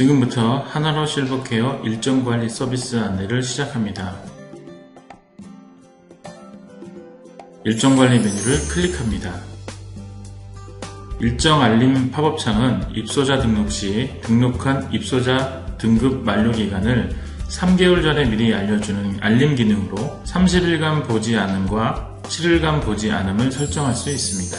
지금부터 하나로 실버케어 일정 관리 서비스 안내를 시작합니다. 일정 관리 메뉴를 클릭합니다. 일정 알림 팝업창은 입소자 등록 시 등록한 입소자 등급 만료 기간을 3개월 전에 미리 알려주는 알림 기능으로 30일간 보지 않음과 7일간 보지 않음을 설정할 수 있습니다.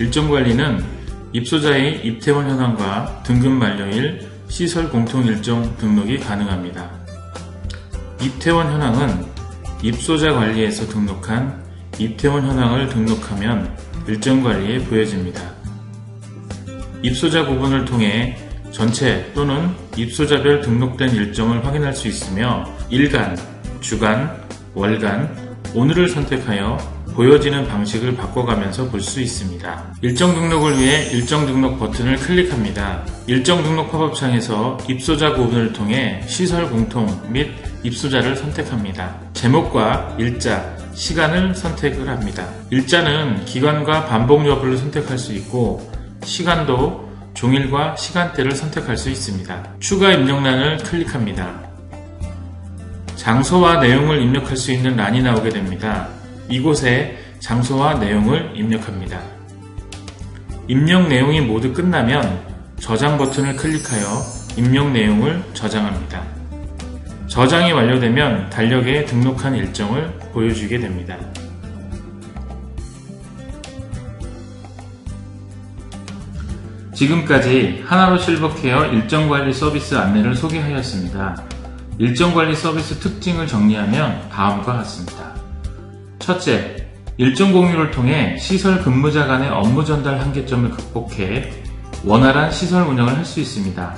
일정 관리는 입소자의 입퇴원 현황과 등급 만료일, 시설 공통 일정 등록이 가능합니다. 입퇴원 현황은 입소자 관리에서 등록한 입퇴원 현황을 등록하면 일정 관리에 보여집니다. 입소자 구분을 통해 전체 또는 입소자별 등록된 일정을 확인할 수 있으며 일간, 주간, 월간, 오늘을 선택하여 보여지는 방식을 바꿔가면서 볼 수 있습니다. 일정 등록을 위해 일정 등록 버튼을 클릭합니다. 일정 등록 팝업창에서 입소자 구분을 통해 시설 공통 및 입소자를 선택합니다. 제목과 일자, 시간을 선택을 합니다. 일자는 기간과 반복 여부를 선택할 수 있고 시간도 종일과 시간대를 선택할 수 있습니다. 추가 입력란을 클릭합니다. 장소와 내용을 입력할 수 있는 란이 나오게 됩니다. 이곳에 장소와 내용을 입력합니다. 입력 내용이 모두 끝나면 저장 버튼을 클릭하여 입력 내용을 저장합니다. 저장이 완료되면 달력에 등록한 일정을 보여주게 됩니다. 지금까지 하나로 실버케어 일정관리 서비스 안내를 소개하였습니다. 일정관리 서비스 특징을 정리하면 다음과 같습니다. 첫째, 일정 공유를 통해 시설 근무자 간의 업무 전달 한계점을 극복해 원활한 시설 운영을 할 수 있습니다.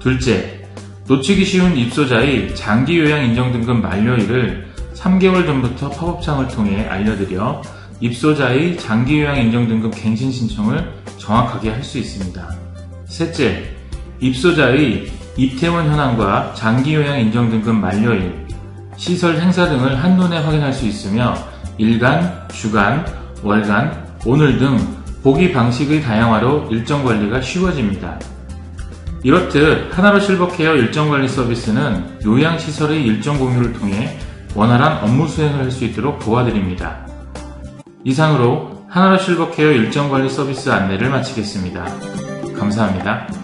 둘째, 놓치기 쉬운 입소자의 장기 요양 인정 등급 만료일을 3개월 전부터 팝업창을 통해 알려드려 입소자의 장기 요양 인정 등급 갱신 신청을 정확하게 할 수 있습니다. 셋째, 입소자의 입퇴원 현황과 장기 요양 인정 등급 만료일, 시설 행사 등을 한눈에 확인할 수 있으며 일간, 주간, 월간, 오늘 등 보기 방식의 다양화로 일정 관리가 쉬워집니다. 이렇듯 하나로 실버케어 일정 관리 서비스는 요양시설의 일정 공유를 통해 원활한 업무 수행을 할 수 있도록 도와드립니다. 이상으로 하나로 실버케어 일정 관리 서비스 안내를 마치겠습니다. 감사합니다.